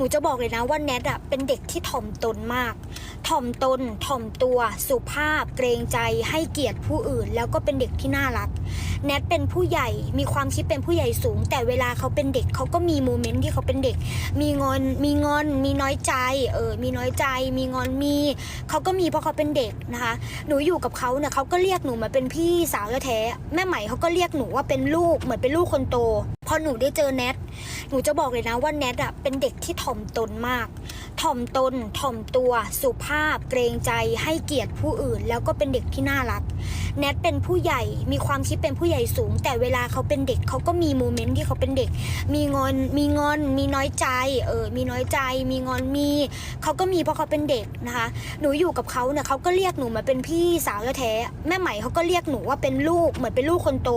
นูจะบอกเลยนะว่าแนทอะเป็นเด็กที่ถ่อมตนมาก ถ่อมตน ถ่อมตัว สุภาพ เกรงใจ ให้เกียรติผู้อื่น แล้วก็เป็นเด็กที่น่ารัก แนทเป็นผู้ใหญ่ มีความคิดเป็นผู้ใหญ่สูง แต่เวลาเขาเป็นเด็กเขาก็มีโมเมนต์ที่เขาเป็นเด็ก มีงอน มีงอน มีน้อยใจ เออ มีน้อยใจ มีงอน มี เขาก็มีเพราะเขาเป็นเด็กนะคะ หนูอยู่กับเขาเนี่ยเขาก็เรียกหนูมาเป็นพี่สาวแท้แม่ใหม่เขาก็เรียกหนูว่าเป็นลูก เหมือนเป็นลูกคนโต พอหนูได้เจอแนทหนูจะบอกเลยนะว่าแนทอะเป็นเด็กที่ถ่อมตนมาก ถ่อมตน ถ่อมตัวสุภาพ เกรงใจให้เกียรติผู้อื่น แล้วก็เป็นเด็กที่น่ารัก แนทเป็นผู้ใหญ่มีความคิดเป็นผู้ใหญ่สูง แต่เวลาเขาเป็นเด็กเขาก็มีโมเมนต์ที่เขาเป็นเด็ก มีงอนมีงอน มีน้อยใจเออมีน้อยใจ มีงอนมีเขาก็มีเพราะเขาเป็นเด็กนะคะ หนูอยู่กับเขาเนี่ยเขาก็เรียกหนูมาเป็นพี่สาวแท้แม่ใหม่เขาก็เรียกหนูว่าเป็นลูกเหมือนเป็นลูกคนโต